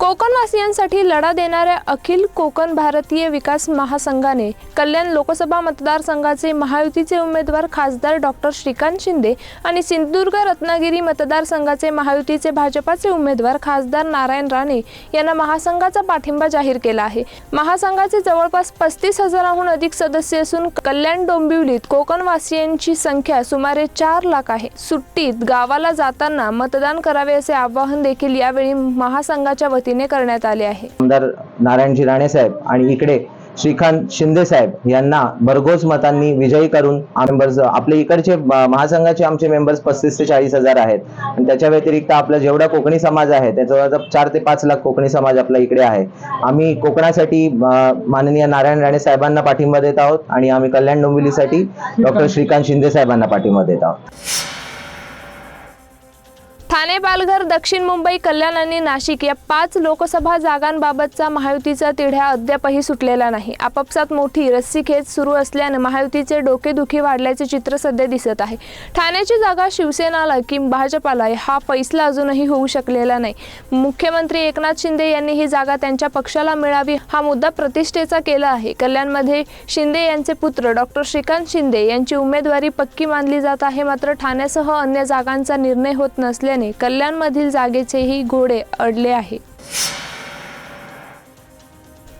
कोकणवासियांसाठी लढा देणाऱ्या अखिल कोकण भारतीय विकास महासंघाने कल्याण लोकसभा मतदारसंघाचे महायुतीचे उमेदवार खासदार डॉक्टर श्रीकांत शिंदे आणि सिंधुदुर्ग रत्नागिरी मतदारसंघाचे महायुतीचे भाजपाचे उमेदवार खासदार नारायण राणे यांना महासंघाचा पाठिंबा जाहीर केला आहे. महासंघाचे जवळपास पस्तीस हजाराहून अधिक सदस्य असून कल्याण डोंबिवलीत कोकणवासियांची संख्या सुमारे चार लाख आहे. सुट्टीत गावाला जाताना मतदान करावे असे आवाहन देखील यावेळी महासंघाच्या वतीने करण्यात आले आहे. आमदार नारायणजी राणे साहेब आणि इकडे श्रीकांत शिंदे साहेब यांना भरघोस मतांनी विजयी करून मेंबर्स आपले इकडचे महासंघाचे आमचे मेंबर्स पस्तीस ते चाळीस हजार आहेत. आणि त्याच्या व्यतिरिक्त आपला जेवढा कोकणी समाज आहे त्याचा चार ते पाच लाख कोकणी समाज आपला इकडे आहे. आम्ही कोकणासाठी माननीय नारायण राणे साहेबांना पाठिंबा देत आहोत आणि आम्ही कल्याण डोंबिवलीसाठी डॉक्टर श्रीकांत शिंदे साहेबांना पाठिंबा देत आहोत. ठाणे पालघर दक्षिण मुंबई कल्याण आणि नाशिक या पाच लोकसभा जागांबाबतचा महायुतीचा तिढ्या अद्यापही सुटलेला नाही. आपापसात मोठी रस्सीखेच सुरू असल्याने महायुतीचे डोकेदुखी वाढल्याचे चित्र सध्या दिसत आहे. ठाण्याची जागा शिवसेनाला की भाजपाला हा फैसला अजूनही होऊ शकलेला नाही. मुख्यमंत्री एकनाथ शिंदे यांनी ही जागा त्यांच्या पक्षाला मिळावी हा मुद्दा प्रतिष्ठेचा केला आहे. कल्याणमध्ये शिंदे यांचे पुत्र डॉक्टर श्रीकांत शिंदे यांची उमेदवारी पक्की मानली जात आहे मात्र ठाण्यासह अन्य जागांचा निर्णय होत नसल्याने कल्याणमधील जागेचेही घोडे अडले आहे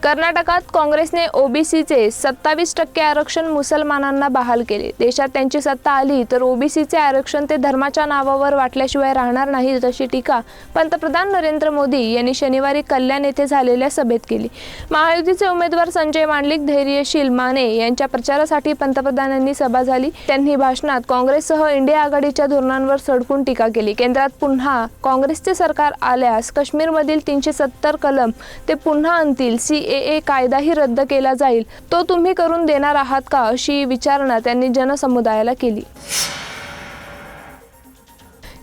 कर्नाटकात काँग्रेसने ओबीसीचे सत्तावीस टक्के आरक्षण मुसलमानांना बहाल केले. देशात त्यांची सत्ता आली तर ओबीसीचे आरक्षण ते धर्माच्या नावावर वाटल्याशिवाय राहणार नाही तशी टीका पंतप्रधान नरेंद्र मोदी यांनी शनिवारी कल्याण येथे झालेल्या सभेत केली. महायुतीचे उमेदवार संजय मांडलिक धैर्यशील माने यांच्या प्रचारासाठी पंतप्रधानांनी सभा झाली. त्यांनी भाषणात काँग्रेससह इंडिया आघाडीच्या धोरणांवर सडकून टीका केली. केंद्रात पुन्हा काँग्रेसचे सरकार आल्यास काश्मीरमधील तीनशे सत्तर कलम ते पुन्हा आणतील सी ए ए कायदाही रद्द केला जाईल. तो तुम्ही करून देणार आहात का? अशी विचारणा त्यांनी जनसमुदायाला केली.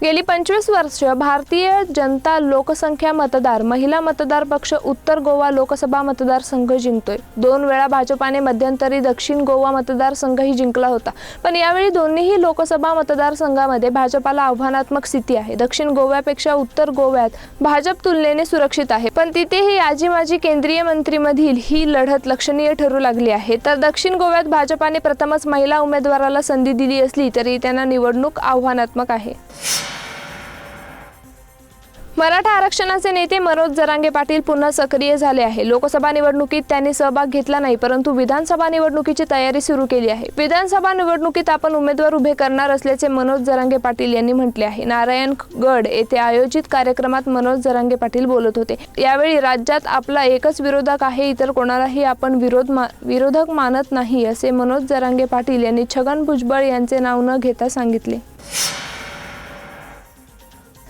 गेली पंचवीस वर्ष भारतीय जनता लोकसंख्या मतदार महिला मतदार पक्ष उत्तर गोवा लोकसभा मतदारसंघ जिंकतोय. दोन वेळा भाजपाने मध्यंतरी दक्षिण गोवा मतदारसंघही जिंकला होता. पण यावेळी दोन्हीही लोकसभा मतदारसंघामध्ये भाजपाला आव्हानात्मक स्थिती आहे. दक्षिण गोव्यापेक्षा उत्तर गोव्यात भाजप तुलनेने सुरक्षित आहे. पण तिथेही आजी माजी केंद्रीय मंत्रीमधील ही लढत लक्षणीय ठरू लागली आहे. तर दक्षिण गोव्यात भाजपाने प्रथमच महिला उमेदवाराला संधी दिली असली तरी त्यांना निवडणूक आव्हानात्मक आहे. मराठा आरक्षणाचे नेते मनोज जरांगे पाटील पुन्हा सक्रिय झाले आहे. लोकसभा निवडणुकीत त्यांनी सहभाग घेतला नाही परंतु विधानसभा निवडणुकीची तयारी सुरू केली आहे. विधानसभा निवडणुकीत आपण उमेदवार उभे करणार असल्याचे मनोज जरांगे पाटील यांनी म्हटले आहे. नारायणगड येथे आयोजित कार्यक्रमात मनोज जरांगे पाटील बोलत होते. यावेळी राज्यात आपला एकच विरोधक आहे इतर कोणालाही आपण विरोध मा विरोधक मानत नाही असे मनोज जरांगे पाटील यांनी छगन भुजबळ यांचे नाव न घेता सांगितले.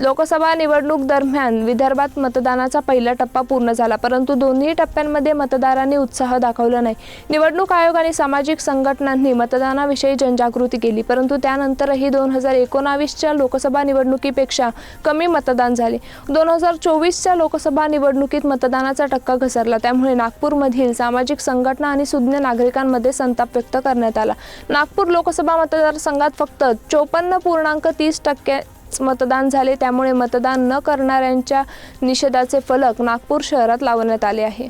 लोकसभा निवडणूक दरम्यान विदर्भात मतदानाचा पहिला टप्पा पूर्ण झाला परंतु दोन्ही टप्प्यांमध्ये मतदारांनी उत्साह दाखवला नाही. निवडणूक आयोग आणि सामाजिक संघटनांनी मतदानाविषयी जनजागृती केली परंतु त्यानंतरही दोन हजार एकोणावीसच्या लोकसभा निवडणुकीपेक्षा कमी मतदान झाले. दोन हजार चोवीसच्या लोकसभा निवडणुकीत मतदानाचा टक्का घसरला त्यामुळे नागपूरमधील सामाजिक संघटना आणि सुज्ञ नागरिकांमध्ये संताप व्यक्त करण्यात आला. नागपूर लोकसभा मतदारसंघात फक्त चोपन्न पूर्णांक तीस टक्के मतदान झाले. त्यामुळे मतदान न करणाऱ्यांच्या निषेधाचे फलक नागपूर शहरात लावण्यात आले आहे.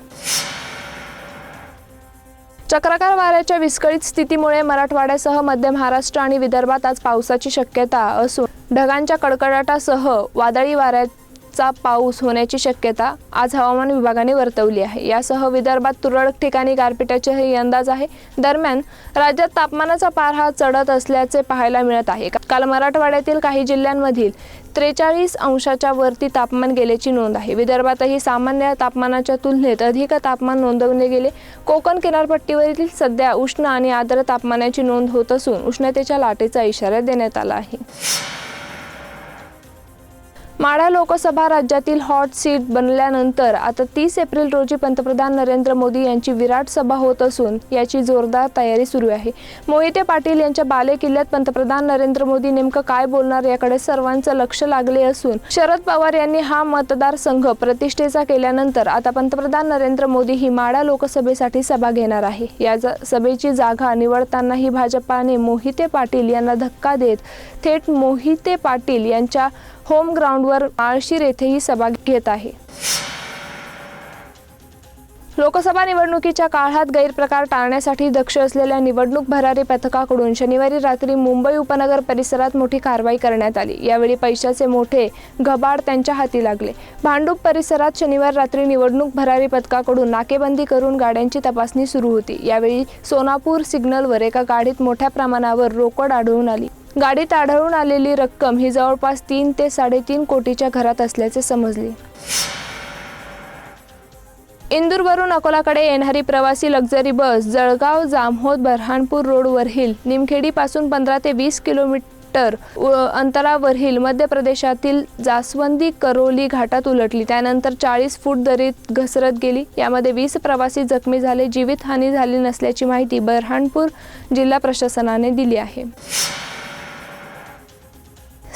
चक्राकार वाऱ्याच्या विस्कळीत स्थितीमुळे मराठवाड्यासह मध्य महाराष्ट्र आणि विदर्भात आज पावसाची शक्यता असून ढगांच्या कडकडाटासह वादळी वाऱ्या चा पाऊस होण्याची शक्यता आज हवामान विभागाने वर्तवली आहे. यासह विदर्भात तुरळक ठिकाणी गारपिटाचेही अंदाज आहे. दरम्यान राज्यात तापमानाचा पार हा चढत असल्याचे पाहायला मिळत आहे. काल मराठवाड्यातील काही जिल्ह्यांमधील त्रेचाळीस अंशाच्या वरती तापमान गेल्याची नोंद आहे. विदर्भातही सामान्य तापमानाच्या तुलनेत अधिक तापमान नोंदवले गेले. कोकण किनारपट्टीवरील सध्या उष्ण आणि आर्द्र तापमानाची नोंद होत असून उष्णतेच्या लाटेचा इशारा देण्यात आला आहे. माढा लोकसभा राज्यातील हॉट सीट बनल्यानंतर आता तीस एप्रिल रोजी पंतप्रधान नरेंद्र मोदी यांची विराट सभा होत असून याची जोरदार तयारी सुरू आहे. मोहिते पाटील यांच्या बाले किल्ल्यात पंतप्रधान नरेंद्र मोदी नेमकं काय बोलणार याकडे सर्वांचं लक्ष लागले असून शरद पवार यांनी हा मतदारसंघ प्रतिष्ठेचा केल्यानंतर आता पंतप्रधान नरेंद्र मोदी ही माढा लोकसभेसाठी सभा घेणार आहे. या सभेची जागा निवडतानाही भाजपाने मोहिते पाटील यांना धक्का देत थेट मोहिते पाटील यांच्या होम ग्राउंडवर माळशीर येथे ही सभा घेत आहे. लोकसभा निवडणुकीच्या काळात गैरप्रकार टाळण्यासाठी दक्ष असलेल्या निवडणूक भरारी पथकाकडून शनिवारी रात्री मुंबई उपनगर परिसरात मोठी कारवाई करण्यात आली. यावेळी पैशाचे मोठे घबाड त्यांच्या हाती लागले. भांडूप परिसरात शनिवार रात्री निवडणूक भरारी पथकाकडून नाकेबंदी करून गाड्यांची तपासणी सुरू होती. यावेळी सोनापूर सिग्नलवर एका गाडीत मोठ्या प्रमाणावर रोकड आढळून आली. गाडीत आढळून आलेली रक्कम ही जवळपास तीन ते साडेतीन कोटीच्या घरात असल्याचे समजले. इंदूरवरून अकोलाकडे येणारी प्रवासी लक्झरी बस जळगाव जामहोद बऱ्हाणपूर रोडवरील निमखेडीपासून पंधरा ते वीस किलोमीटर अंतरावरील मध्य प्रदेशातील जास्वंदी करोली घाटात उलटली. त्यानंतर चाळीस फूट दरीत घसरत गेली. यामध्ये वीस प्रवासी जखमी झाले. जीवितहानी झाली नसल्याची माहिती बऱ्हाणपूर जिल्हा प्रशासनाने दिली आहे.